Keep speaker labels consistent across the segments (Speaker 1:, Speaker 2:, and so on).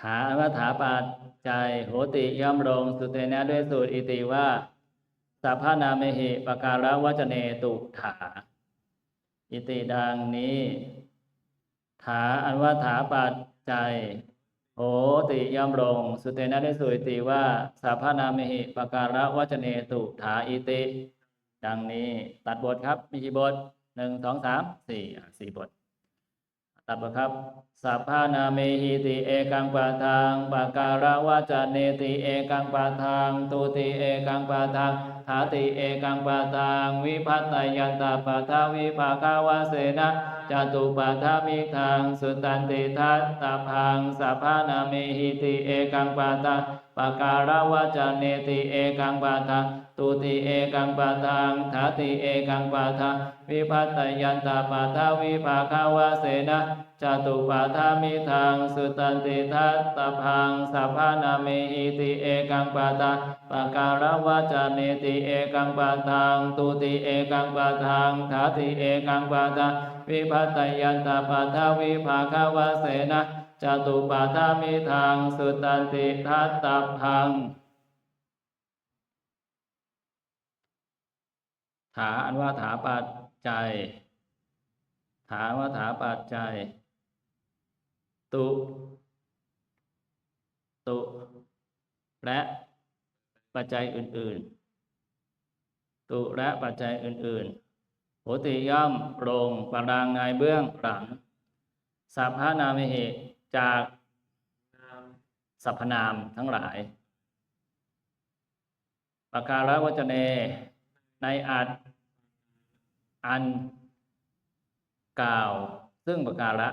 Speaker 1: ถาอันว่าถาปัจจัยโหติย่อมลงสุเตนะด้วยสูตรอิติว่าสัพพนาเมหิปการะวจเนตุถา อิติดังนี้ ถาอันว่าถาปัจจัยโหติย่อมลงสุเตนะด้วยสูตรอิติว่าสัพพนาเมหิปการะวจเนตุถาอิติ ดังนี้ตัดบทครับมีกี่บทหนึ่งสองสามสี่สี่บท ตับครับสัพพานาเมหิติเอกังปะทังปะการะวะจเนติเอกังปะทังตุติเอกังปะทังทาติเอกังปะทังวิพัตตยันตปะทาวิภาคาวะเสนะจตุปะทามิทังสุตันติทัตตาพังสัพพานาเมหิติเอกังปะทังปะการะวะจเนติเอกังปะทัง ตุติเอกังปะทังทาติเอกังปะทังวิพัตตยันตปะทาวิภาคาวะเสนะจตุปาทามิทางสุตันติทัตตพังสัพพานามิหิติเอกังปาตาปะการวะจานิติเอกังปาทังตุติเอกังปาทังทาติเอกังปาตาวิพัตตยันตปาทาวิภาคาวะเสนะจตุปาทามิทางสุตันติทัตตพัง ถาอันว่าถาปัจจัย ถาว่าถาปัจจัย ตุ ตุ และปัจจัยอื่น ๆ ตุและปัจจัยอื่นๆโหติย่อมลงปรางในเบื้องหลังสัพพนามิเหจากสรรพนามทั้งหลายปการะวจเน ในอัดอันกล่าว ซึ่งประการะ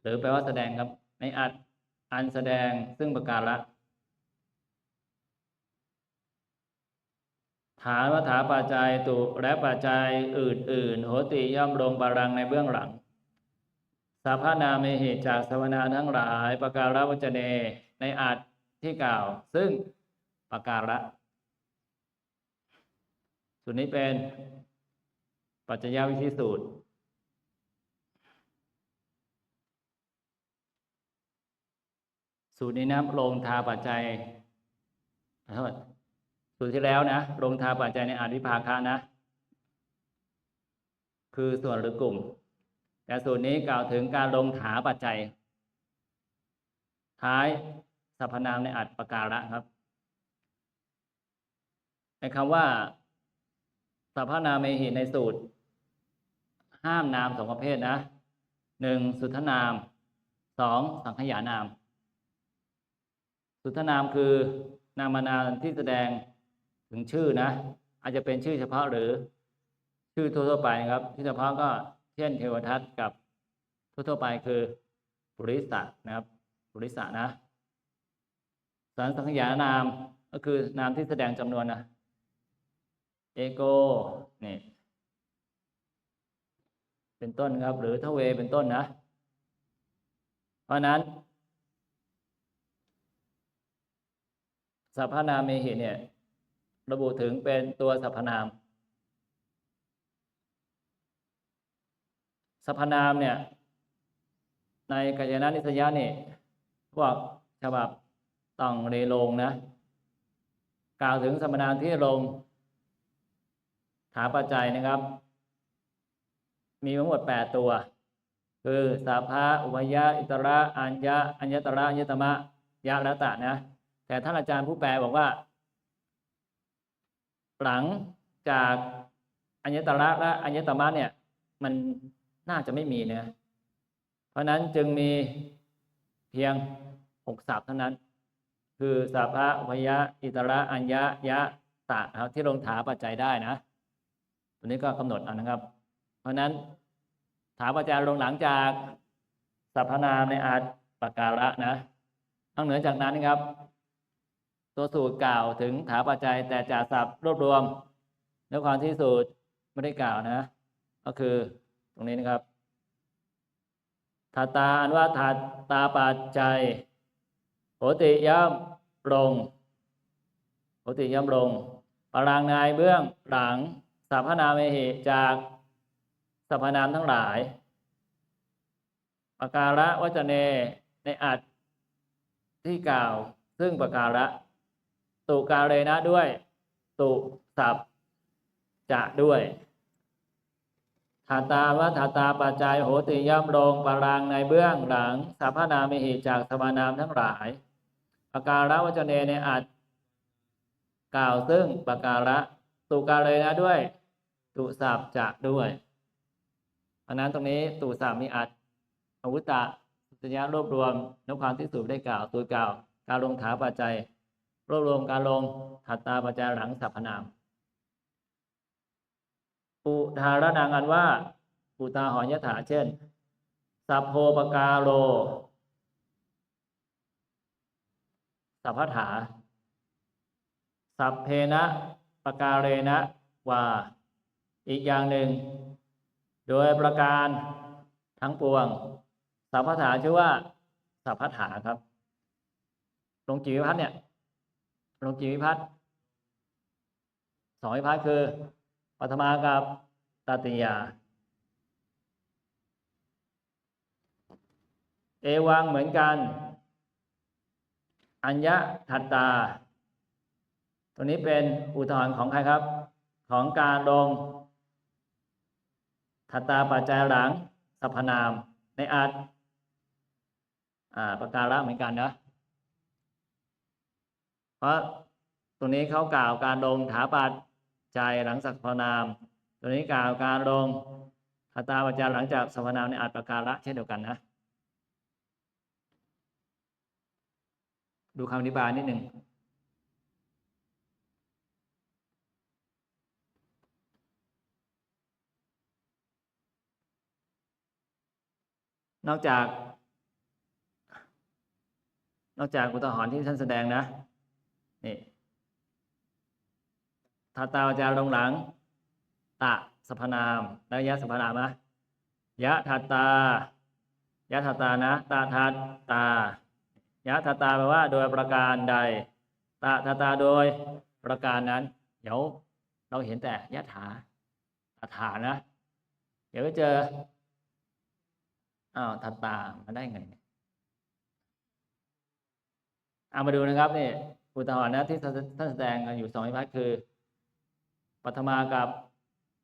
Speaker 1: หรือแปลว่าแสดงครับ ในอัดอันแสดงซึ่งประการะฐานวัฏฐาปัจจัยตุและปัจจัยอื่นๆโหติย่อมลงบารังในเบื้องหลังสัพพนาเมหิจากสวนาทั้งหลายประการะวจเนในอัดที่กล่าว ซึ่งประการะ ส่วนนี้เป็นปัจจยวิธีสูตร สูตรนี้นะลงทาปัจจัยขอโทษสูตรที่แล้วนะลงทาปัจจัยในอาวิภาคะนะ คือส่วนหรือกลุ่ม แต่สูตรนี้กล่าวถึงการลงถาปัจจัย ท้ายสรรพนามในอัดประการะครับในคำว่า สรรพนามเมหิในสูตร ห้ามนามสองประเภทนะหนึ่งสุทธนามสองสังขยานาม สุทธนามคือนามนามที่แสดงถึงชื่อนะ อาจจะเป็นชื่อเฉพาะหรือชื่อทั่วๆไปครับชื่อเฉพาะก็เช่นเทวทัตกับทั่วๆไปคือปุริสะนะครับปุริสะนะสันสังขยานามก็คือนามที่แสดงจำนวนนะ เอโกนี่เป็นต้นครับ หรือทเวเป็นต้นนะ เพราะนั้นสัพพนามเมหิเนี่ย ระบุถึงเป็นตัวสัพพนามสัพพนามเนี่ย ในกัจจนานิสยานี่พวกฉบับต้องเรลงนะ กล่าวถึงสัพพนามที่ลง ถาปัจจัยนะครับ มีทั้งหมดแปดตัว คือสาภาอุปยะอิตระอัญญะอัญญตระอัญญตมะยะและตะนะ แต่ท่านอาจารย์ผู้แปลบอกว่า หลังจากอัญญตระและอัญญตมะเนี่ย มันน่าจะไม่มีนะเพราะนั้นจึงมีเพียงหกศัพท์เท่านั้น คือสาภาอุปยะ อิตระ อัญญะยะตะครับที่ลงถาปัจจัยได้นะ ตัวนี้ก็กำหนดเอานะครับ เพราะนั้นถามอาจารย์ลงหลังจากสรรพนามในอาจปากการะนะนอกเหนือจากนั้นนะครับ ตัวสูตรกล่าวถึงถาปัจจัยแต่จากศัพท์รวบรวมแล้วความที่สูตรไม่ได้กล่าวนะ ก็คือตรงนี้นะครับทาตาอันว่าทาตาปัจจัยโหติย่ำลงโหติย่ำลงปรางนายเบื้องหลัง สัพพนามเมหิจากสัพพนามทั้งหลายปการะวจเนในอัดที่กล่าว ซึ่งประการะตุกาเรนะด้วย ตุสับจะด้วยถาตาวัฏาตาปัจจัยโหติย่ำลงปรางในเบื้องหลังสัพพนามหิจากสมานามทั้งหลายประการะวจเนในอัดกล่าวซึ่งประการะตุกาเลยนะด้วย ตุสับจะด้วยเพราะนั้นตรงนี้ตุสับมีอัดอาวุตตะสัญญารวบรวมนความที่สูบได้กล่าวตัวกล่าว การลงถาปัจจัย รวบรวมการลงถัตตาปัจจัยหลังสัพพนามอุทารนังอันว่าอุตาหอนยถาเช่น สัพโพปกาโล สัพพถา สัพเพนะปกาเรนะ ว่า อีกอย่างหนึ่ง โดยประการทั้งปวงสัพพถาชื่อว่าสัพพถาครับลงจีวิพัฒน์เนี่ยลงจีวิพัฒน์สองวิพัฒน์คือปัทมากับตติยา เอวังเหมือนกัน อัญญะทัตตา ตัวนี้เป็นอุทธรณ์ของใครครับ ของการลง ทัตตาปัจจัยหลังสรรพนาม ในอัดอ่าประการะเหมือนกันนะเพราะตรงนี้เขากล่าวการลงถาปัจจัยหลังสรรพนาม ตัวนี้กล่าวการลงทัตตาปัจจัยหลังจากสรรพนามในอัดประการะเช่นเดียวกันนะ ดูคำอธิบายนิดหนึ่ง นอกจาก นอกจากอุทหรณ์ที่ท่านแสดงนะนี่ทาตาวจาลงหลัง ตะสพนามแล้วยะสพนามนะยะทัตตายะทัตตานะ ตาทัตตายะทัตตาแปลว่า โดยประการใด ตาทัตตาโดยประการนั้น เดี๋ยวเราเห็นแต่ยะถาตถานะ เดี๋ยวก็เจอ อ้าวทัตตามาได้ไงเอามาดูนะครับนี่อุทหรณ์นะที่ท่านแสดงกันอยู่สองวิพัฒน์คือปัทมากับ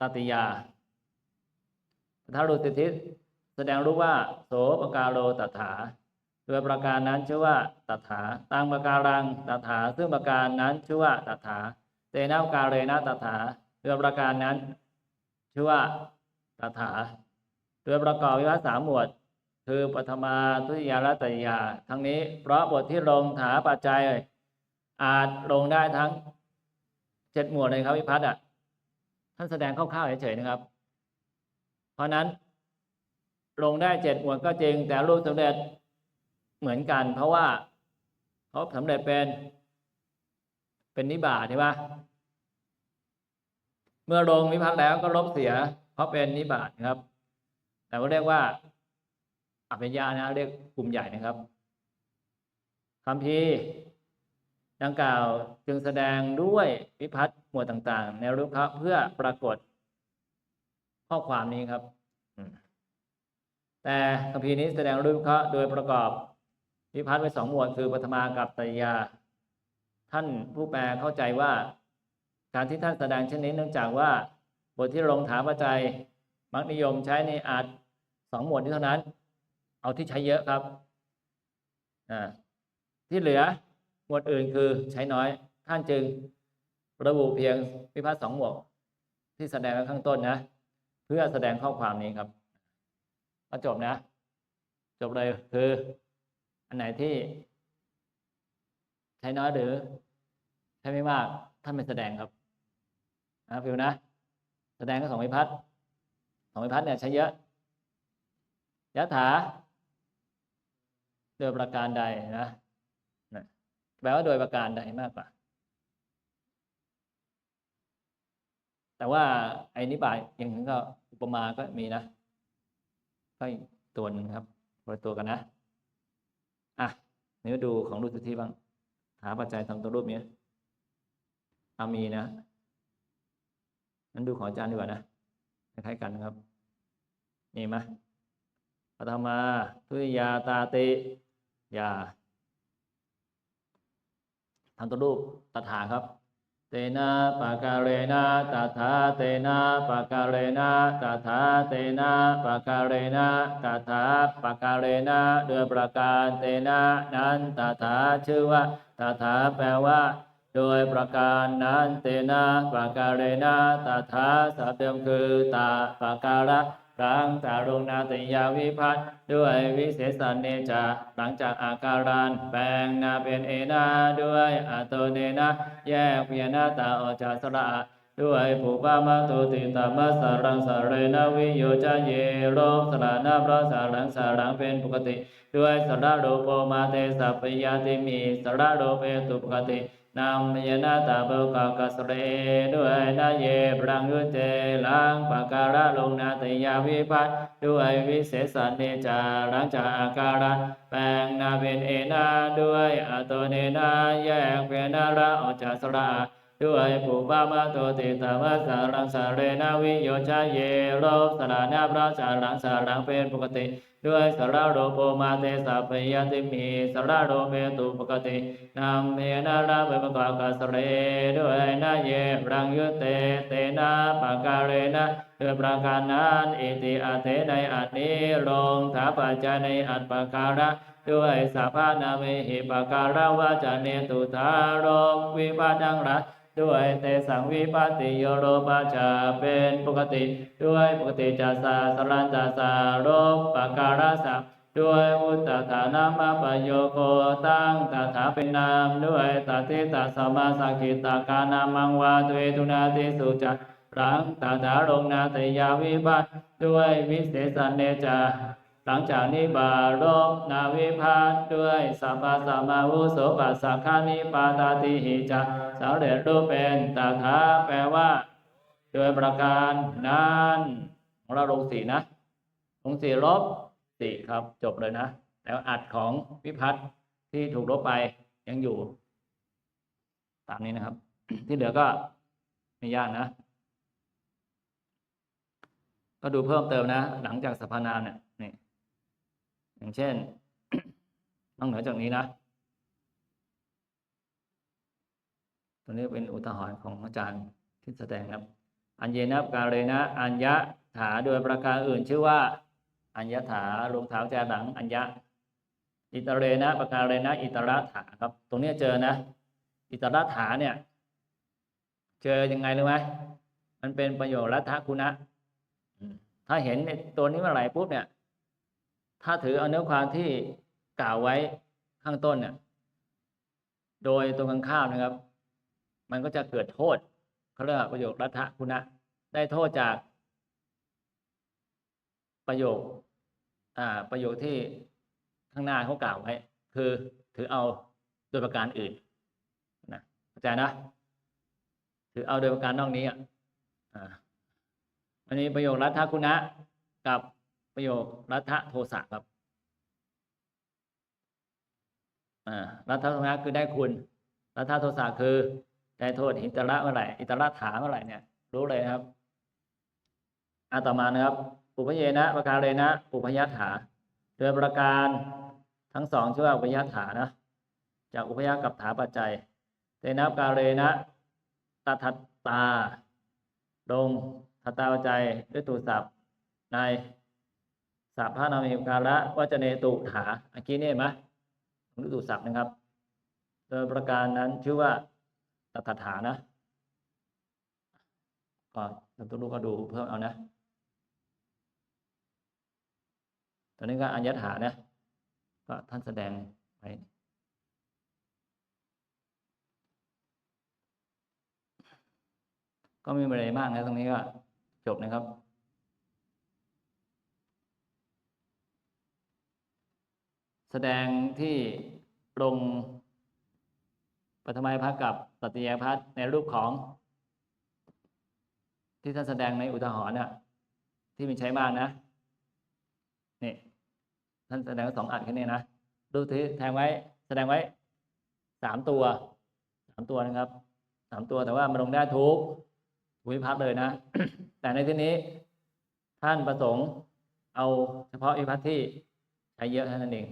Speaker 1: ตติยาถ้ารูติทิศแสดงรู้ว่า โสปกาโลตถาโดยประการนั้นชื่อว่าตถาตังประการังตถา ซึ่งประการนั้นชื่อว่าตถาเตนะกาเรนะตถาโดยประการนั้น ชื่อว่าตถาโดยประกอบวิวัตสามหมวด คือปฐมาทุติยาและตติยา ทั้งนี้ เพราะบทที่ลงถาปัจจัย อาจลงได้ทั้งเจ็ดหมวดเลยครับวิพัฒน์อะท่านแสดงคร่าวๆเฉยๆนะครับ เพราะนั้นลงได้เจ็ดหมวดก็จริง แต่รูปสำเร็จเหมือนกัน เพราะว่าเขาสำเร็จเป็นเป็นนิบาตใช่ปะเมื่อลงวิพัฒน์แล้วก็ลบเสีย เพราะเป็นนิบาตครับ แต่ว่าเรียกว่า อภิญญานะเรียกกลุ่มใหญ่นะครับคำพีดังกล่าวจึงแสดงด้วยวิพัฒน์หมวดต่างๆ ในรูปครับเพื่อปรากฏข้อความนี้ครับ แต่คัมภีร์นี้แสดงรูปเคราะห์โดยประกอบวิพัฒน์ไว้สองหมวดคือปฐมากับตยา ท่านผู้แปลเข้าใจว่า การที่ท่านแสดงเช่นนี้เนื่องจากว่า บทที่ลงถามปัจจัยมักนิยมใช้ในอาจสองหมวดนี้เท่านั้น เอาที่ใช้เยอะครับที่เหลือหมวดอื่นคือใช้น้อยท่านจึงระบุเพียงวิพัฒน์สองหมวดที่แสดงไว้ข้างต้นนะ เพื่อแสดงข้อความนี้ครับก็จบนะ จบเลยคือ อันไหนที่ ใช้น้อยหรือ ใช้ไม่มากท่านไม่แสดงครับนะฟิวนะ แสดงก็สองวิพัฒน์สองวิพัฒน์เนี่ยใช้เยอะยะถา โดยประการใดนะแปลว่าโดยประการใดมากกว่า แต่ว่าไอ้นิบายอย่างนี้ก็อุปมาก็มีนะก็อีกตัวหนึ่งครับคนตัวกันนะ อะนี่ดูของรูปสุทธิบ้าง หาปัจจัยทำตัวรูปนี้อามีนะนั้นดูของอาจารย์ดีกว่านะคล้ายๆกันนะครับมีไหมปฐมาทุติยาตาติ ยาทำตัวรูปตถาครับเตนะปะกาเรนะตถาเตนะปะกาเรนะตถาเตนะปะกาเรนะตถาปะกาเรนะด้วยประการเตนะนั้นตถาชื่อว่าตถาแปลว่าโดยประการนั้นเตนะปะกาเรนะตถาสัพเดิมคือตาปะการะ รังตารงนาติยาวิพัตน์ด้วยวิเศษเนจาหลังจากอาการันแปลงนาเป็นเอนาด้วยอัตโตเนนะแยกเพียนาตาออกจากสระด้วยผูปามาตุติตามัสารังสาเรนวิโยจาเยโรสระนาพระสารังสารังเป็นปกติ ด้วยสระโรโปมาเตสัพพยาติมีสระโรเปตุปกติ นำมยนาตาเบกากัสเรด้วยนาเยปรังยุเตลังปะการะลงนาติยาวิพัตน์ด้วยวิเศษเนจาหลังจากอาการะแปลงนาเป็นเอนาด้วยอตโตเนนาแยกเป็นนาระออกจากสระ ด้วยผูปามาโตติตามัสสารังสาเรนาวิโยชาเยโรสรานาพระสารังสารังเป็นปกติ ด้วยสระโรโปมาเตสัพพยติมีสระโรเปตุปกตินามเมนาราเปมกากัสเร ด้วยนาเยรังยุเตเตนะปะการเรนะด้วยประการนั้นอิติอาเทในอันนี้ลงถาปัจจายในอัตปะการะ ด้วยสัพพนาเมหิปการะวาจเนตุทารกวิปาดังรัตด้วยเตสังวิปัสติโยโรปัจจาเป็นปกติ ด้วยปกติจัสสาสรันจัสสาโรปปการะสัพด้วยอุตตถานามาปโยโคตั้งตถาเป็นนามด้วยตติตาสมาสังคิตากานามังวาตุเวตุนาติสุจักรังตถาลงนาตยาวิบัติด้วยวิเศษเนจา หลังจากนี้บารบนาวิพัฒน์ด้วยสัมมาสัมมาวุโสปัสสะคานิปาตาติหิจาสำเร็จรูปเป็นตาถาแปลว่า โดยประการนั้นของเราลงสีนะลงสีลบสีครับ จบเลยนะ แล้วอัดของวิพัฒน์ที่ถูกลบไปยังอยู่ ตามนี้นะครับ ที่เหลือก็ไม่ยากนะ ก็ดูเพิ่มเติมนะ หลังจากสรรพนามเนี่ย อย่างเช่นนอกเหนือจากนี้นะตัวนี้เป็นอุทาหรณ์ของอาจารย์ที่แสดงครับ อัญเยนะกาเรนะอัญญะถาโดยประการอื่นชื่อว่า อัญญถาลงเท้าแจหลังอัญญะ อิตาเรนะประการเรนะ อิตระถาครับ ตรงนี้เจอนะ อิตระถาเนี่ย เจอยังไงรู้ไหมมันเป็นประโยชน์รัฐคุณะถ้าเห็นในตัวนี้เมื่อไหร่ปุ๊บเนี่ย ถ้าถือเอาเนื้อความที่กล่าวไว้ข้างต้นเนี่ยโดยตรงกันข้ามนะครับ มันก็จะเกิดโทษเขาเรียกว่าประโยครัฐคุณะได้โทษจาก ประโยค อ่า ประโยคที่ข้างหน้าเขากล่าวไว้ คือถือเอาโดยประการอื่นนะเข้าใจนะถือเอาโดยประการนอกนี้อะอันนี้ประโยครัฐคุณะกับ ประโยครัฐโทสะครับรัฐโทสะคือได้คุณ รัฐโทสะคือได้โทษอิตระเมื่อไหร่อิตระถาเมื่อไหร่เนี่ย รู้เลยครับอาต่อมานะครับอุปเยนะประการเลยนะอุปยัตถาโดยประการทั้งสองชื่อว่าอุปยัตถานะ จากอุปยากับถาปัจจัยเตนะการเรนะตทัตตาลงทัตตาปัจจัยด้วยตูศัพท์ใน สัพพานามิการะวัจเนตุถาเมื่อกี้นี่เห็นไหมด้วยตูศัพท์นะครับ โดยประการนั้นชื่อว่าตถาถานะก็ท่านตุลูกก็ดูเพิ่มเอานะ ตอนนี้ก็อัญญถานะ ก็ท่านแสดงไว้ก็ไมมีอะไรมากนะตรงนี้ก็จบนะครับ แสดงที่ลงปฐมยพักกับตัตยายพักในรูปของ ที่ท่านแสดงในอุทาหรณ์น่ะที่มีใช้มากนะนี่ท่านแสดงสองอันแค่นี้นะดูที่แทงไว้แสดงไว้สามตัวสามตัวนะครับสามตัวแต่ว่ามันลงได้ทุกภูมิพัฒน์เลยนะ แต่ในที่นี้ท่านประสงค์เอาเฉพาะวิพัฒน์ที่ใช้เยอะเท่านั้นเอง